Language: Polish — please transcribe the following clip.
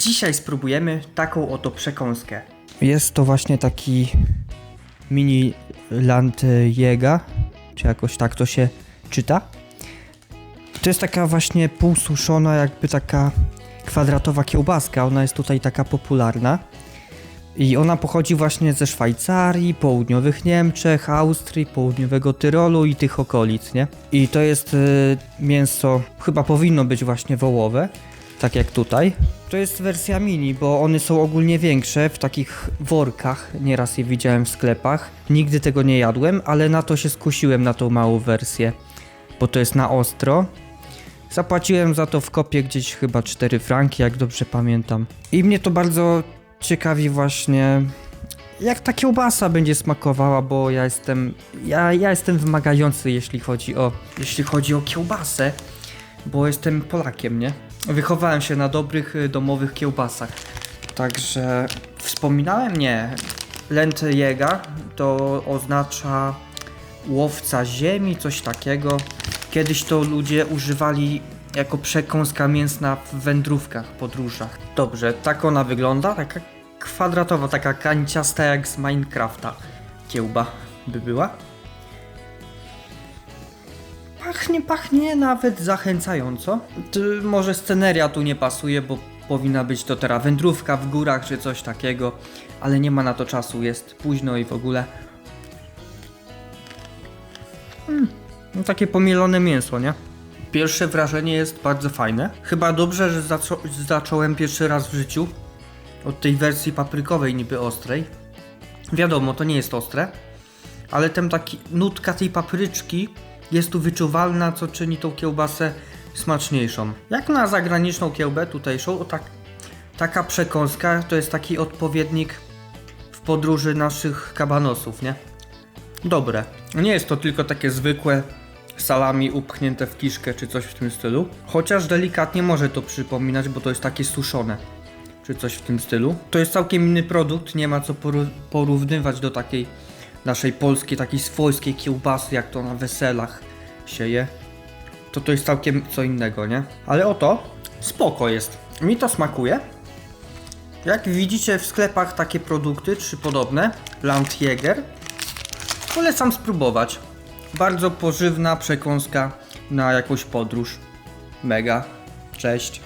Dzisiaj spróbujemy taką oto przekąskę. Jest to właśnie taki mini Landjäger, czy jakoś tak to się czyta. To jest taka właśnie półsuszona, jakby taka kwadratowa kiełbaska. Ona jest tutaj taka popularna. I ona pochodzi właśnie ze Szwajcarii, południowych Niemczech, Austrii, południowego Tyrolu i tych okolic, nie? I to jest y, mięso, chyba powinno być właśnie wołowe, tak jak tutaj. To jest wersja mini, bo one są ogólnie większe w takich workach. Nieraz je widziałem w sklepach. Nigdy tego nie jadłem, ale na to się skusiłem na tą małą wersję, bo to jest na ostro. Zapłaciłem za to w kopie gdzieś chyba 4 franki, jak dobrze pamiętam. I mnie to bardzo ciekawi właśnie, jak ta kiełbasa będzie smakowała, bo ja jestem, ja, ja jestem wymagający, jeśli chodzi o, jeśli chodzi o kiełbasę, bo jestem Polakiem, nie? Wychowałem się na dobrych y, domowych kiełbasach. Także wspominałem, nie, Landjäger to oznacza łowca ziemi, coś takiego. Kiedyś to ludzie używali jako przekąska mięsna w wędrówkach, podróżach. Dobrze, tak ona wygląda, taka kwadratowa, taka kanciasta jak z Minecrafta. Kiełba by była. Pachnie, pachnie nawet zachęcająco. Ty, może sceneria tu nie pasuje, bo powinna być to teraz wędrówka w górach czy coś takiego, ale nie ma na to czasu, jest późno i w ogóle. No takie pomielone mięso, nie? Pierwsze wrażenie jest bardzo fajne. Chyba dobrze, że zaczą zacząłem pierwszy raz w życiu od tej wersji paprykowej niby ostrej. Wiadomo, to nie jest ostre, ale ten taki nutka tej papryczki jest tu wyczuwalna, co czyni tą kiełbasę smaczniejszą. Jak na zagraniczną kiełbę tutejszą, tak, taka przekąska to jest taki odpowiednik w podróży naszych kabanosów, nie? dobre. Nie jest to tylko takie zwykłe salami upchnięte w kiszkę czy coś w tym stylu. Chociaż delikatnie może to przypominać, bo to jest takie suszone. Czy coś w tym stylu. To jest całkiem inny produkt, nie ma co porównywać do takiej naszej polskiej, takiej swojskiej kiełbasy, jak to na weselach się je. To to jest całkiem co innego, nie? Ale oto, spoko jest. Mi to smakuje. Jak widzicie w sklepach takie produkty, czy podobne, Landjäger, Polecam spróbować. Bardzo pożywna przekąska na jakąś podróż. Mega. Cześć.